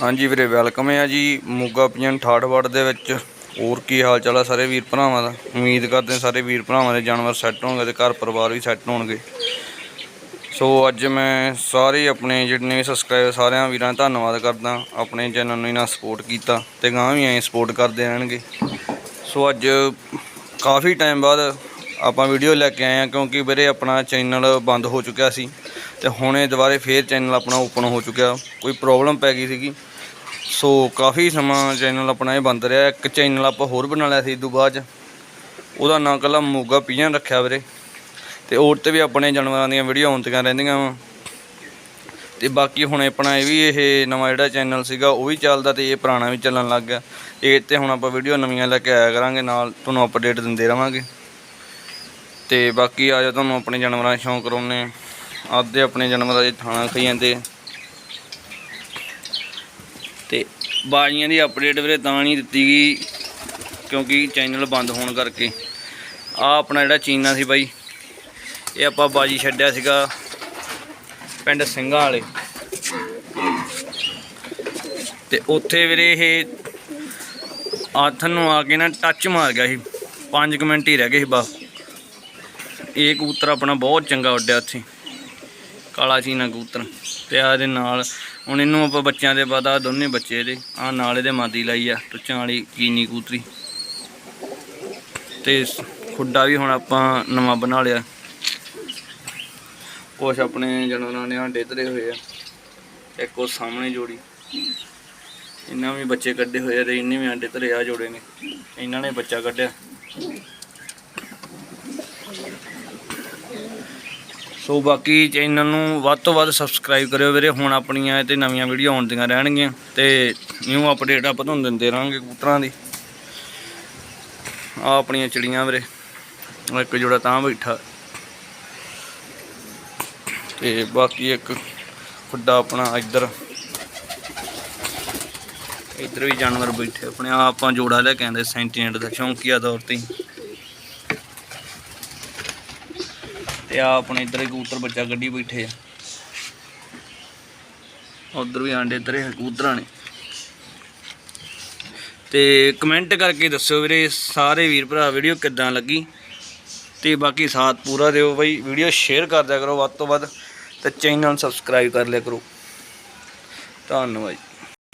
ਹਾਂਜੀ ਵੀਰੇ ਵੈਲਕਮ ਹੈ ਜੀ ਮੋਗਾ ਪੀਐਨ ਠਾਠਵਾੜ ਦੇ ਵਿੱਚ। ਹੋਰ ਕੀ ਹਾਲ ਚਾਲ ਆ ਸਾਰੇ ਵੀਰ ਭਰਾਵਾਂ ਦਾ? ਉਮੀਦ ਕਰਦੇ ਸਾਰੇ ਵੀਰ ਭਰਾਵਾਂ ਦੇ ਜਾਨਵਰ ਸੈੱਟ ਹੋਣਗੇ ਤੇ ਘਰ ਪਰਿਵਾਰ ਵੀ ਸੈੱਟ ਹੋਣਗੇ। ਸੋ ਅੱਜ ਮੈਂ ਸਾਰੇ ਆਪਣੇ ਜਿੰਨੇ ਵੀ ਸਬਸਕ੍ਰਾਈਬਰ ਸਾਰਿਆਂ ਵੀਰਾਂ ਦਾ ਧੰਨਵਾਦ ਕਰਦਾ। ਆਪਣੇ ਚੈਨਲ ਨੂੰ ਇਹਨਾਂ ਸਪੋਰਟ ਕੀਤਾ ਤੇ ਗਾਂ ਵੀ ਐਂ ਸਪੋਰਟ ਕਰਦੇ ਰਹਿਣਗੇ। ਸੋ ਅੱਜ ਕਾਫੀ ਟਾਈਮ ਬਾਅਦ ਆਪਾਂ ਵੀਡੀਓ ਲੈ ਕੇ ਆਏ ਆ ਕਿਉਂਕਿ ਵੀਰੇ ਆਪਣਾ ਚੈਨਲ ਬੰਦ ਹੋ ਚੁੱਕਿਆ ਸੀ ਤੇ ਹੁਣੇ ਦੁਬਾਰੇ ਫੇਰ ਚੈਨਲ ਆਪਣਾ ਓਪਨ ਹੋ ਚੁੱਕਿਆ। ਕੋਈ ਪ੍ਰੋਬਲਮ ਪੈ ਗਈ ਸੀਗੀ। ਸੋ ਕਾਫੀ ਸਮਾਂ ਚੈਨਲ ਆਪਣਾ ਇਹ ਬੰਦ ਰਿਹਾ। ਇੱਕ ਚੈਨਲ ਆਪਾਂ ਹੋਰ ਬਣਾ ਲਿਆ ਸੀ ਇਦੋਂ ਬਾਅਦ 'ਚ। ਉਹਦਾ ਨਾਂ ਕੱਲਾ ਮੋਗਾ ਪੀਆਂ ਰੱਖਿਆ ਵੀਰੇ। ਤੇ ਹੋਰ ਤੇ ਵੀ ਆਪਣੇ ਜਾਨਵਰਾਂ ਦੀਆਂ ਵੀਡੀਓ ਆਉਂਦੀਆਂ ਰਹਿੰਦੀਆਂ ਵਾ। ਤੇ ਬਾਕੀ ਹੁਣ ਆਪਣਾ ਇਹ ਵੀ ਇਹ ਨਵਾਂ ਜਿਹੜਾ ਚੈਨਲ ਸੀਗਾ, ਉਹ ਵੀ ਚੱਲਦਾ ਤੇ ਇਹ ਪੁਰਾਣਾ ਵੀ ਚੱਲਣ ਲੱਗ ਗਿਆ। ਇਹ ਤੇ ਹੁਣ ਆਪਾਂ ਵੀਡੀਓ ਨਵੀਆਂ ਲੈ ਕੇ ਆਇਆ ਕਰਾਂਗੇ, ਨਾਲ ਤੁਹਾਨੂੰ ਅਪਡੇਟ ਦਿੰਦੇ ਰਵਾਂਗੇ। ਤੇ ਬਾਕੀ ਆ ਜਾ ਤੁਹਾਨੂੰ ਆਪਣੇ ਜਾਨਵਰਾਂ ਦਾ ਸ਼ੌਂਕ ਕਰਾਉਨੇ ਆਪਦੇ ਆਪਣੇ ਜਾਨਵਰਾਂ ਦੇ ਥਾਣਾ ਖਾਈ ਜਾਂਦੇ। ਤੇ ਬਾਜੀਆਂ ਦੀ ਅਪਡੇਟ ਵੀਰੇ ਤਾਂ ਨਹੀਂ ਦਿੱਤੀ ਗਈ, ਕਿਉਂਕਿ ਚੈਨਲ ਬੰਦ ਹੋਣ ਕਰਕੇ। ਆ ਆਪਣਾ ਜਿਹੜਾ ਚੀਨਾ ਸੀ ਬਾਈ, ਇਹ ਆਪਾਂ ਬਾਜੀ ਛੱਡਿਆ ਸੀਗਾ ਪਿੰਡ ਸਿੰਘਾਂ ਵਾਲੇ। ਤੇ ਉੱਥੇ ਵੀਰੇ ਇਹ ਆਥਨ ਨੂੰ ਆ ਕੇ ਨਾ ਟੱਚ ਮਾਰ ਗਿਆ ਸੀ। 5 ਮਿੰਟ ਹੀ ਰਹਿ ਗਏ ਸੀ ਬਸ। ਇਹ ਕਬੂਤਰ ਆਪਣਾ ਬਹੁਤ ਚੰਗਾ ਉੱਡਿਆ ਉੱਥੇ। ਕਾਲਾ ਚੀਨਾ ਕਬੂਤਰ। ਤੇ ਆ ਇਹਦੇ ਨਾਲ, ਹੁਣ ਇਹਨੂੰ ਆਪਾਂ ਬੱਚਿਆਂ ਦੇ ਪਤਾ ਦੋਨੇ ਬੱਚੇ ਦੇ ਆ ਨਾਲ ਇਹਦੇ ਮਾਦੀ ਲਾਈ ਆ ਟੁੱਚਾਂ ਵਾਲੀ ਚੀਨੀ ਕਬੂਤਰੀ। ਤੇ ਖੁੱਡਾ ਵੀ ਹੁਣ ਆਪਾਂ ਨਵਾਂ ਬਣਾ ਲਿਆ। ਕੁਛ ਆਪਣੇ ਜਾਨਵਰਾਂ ਨੇ ਆਂਡੇ ਧਰੇ ਹੋਏ ਆ। ਇੱਕ ਉਹ ਸਾਹਮਣੇ ਜੋੜੀ। ਇਹਨਾਂ ਵੀ ਬੱਚੇ ਕੱਢੇ ਹੋਏ ਆ ਤੇ ਇਹਨੇ ਵੀ ਆਂਡੇ ਧਰੇ ਆ ਜੋੜੇ ਨੇ। ਇਹਨਾਂ ਨੇ ਬੱਚਾ ਕੱਢਿਆ। ਸੋ ਬਾਕੀ ਚੈਨਲ ਨੂੰ ਵੱਧ ਤੋਂ ਵੱਧ ਸਬਸਕ੍ਰਾਈਬ ਕਰਿਓ ਵੀਰੇ। ਹੁਣ ਆਪਣੀਆਂ ਇਹ ਤੇ ਨਵੀਆਂ ਵੀਡੀਓ ਆਉਂਦੀਆਂ ਰਹਿਣਗੀਆਂ ਤੇ ਨਿਊ ਅਪਡੇਟ ਆਪਾਂ ਤੁਹਾਨੂੰ ਦਿੰਦੇ ਰਹਾਂਗੇ ਕਬੂਤਰਾਂ ਦੀ। ਆ ਆਪਣੀਆਂ ਚਿੜੀਆਂ ਵੀਰੇ। ਇੱਕ ਜੋੜਾ ਤਾਂ ਬੈਠਾ। ਤੇ ਬਾਕੀ ਇੱਕ ਖੁੱਡਾ ਆਪਣਾ ਇੱਧਰ। ਇੱਧਰ ਵੀ ਜਾਨਵਰ ਬੈਠੇ ਆਪਣੇ। ਆਪਾਂ ਜੋੜਾ ਲੈ ਕੇ ਆਂਦੇ ਸੈਂਟੀਨੇਟ ਦਾ ਸ਼ੌਂਕੀਆ ਤੌਰ ਤੇ ਹੀ। ਤੇ ਆ ਆਪਣੇ ਇੱਧਰ ਹੀ ਕਬੂਤਰ ਬੱਚਾ ਗੱਡੀ ਬੈਠੇ ਆ। ਉਧਰ ਵੀ ਆਂਡੇ ਤਰੇ ਕਬੂਤਰਾਂ ਨੇ। ਤੇ ਕਮੈਂਟ ਕਰਕੇ ਦੱਸਿਓ ਵੀਰੇ, ਸਾਰੇ ਵੀਰ ਭਰਾ ਵੀਡੀਓ ਕਿੱਦਾਂ ਲੱਗੀ? ਤੇ ਬਾਕੀ ਸਾਥ ਪੂਰਾ ਦਿਓ ਬਈ ਵੀਡੀਓ ਸ਼ੇਅਰ ਕਰ ਦਿਆ ਕਰੋ ਵੱਧ ਤੋਂ ਵੱਧ ਤੇ ਚੈਨਲ ਸਬਸਕ੍ਰਾਈਬ ਕਰ ਲਿਆ ਕਰੋ। ਧੰਨਵਾਦ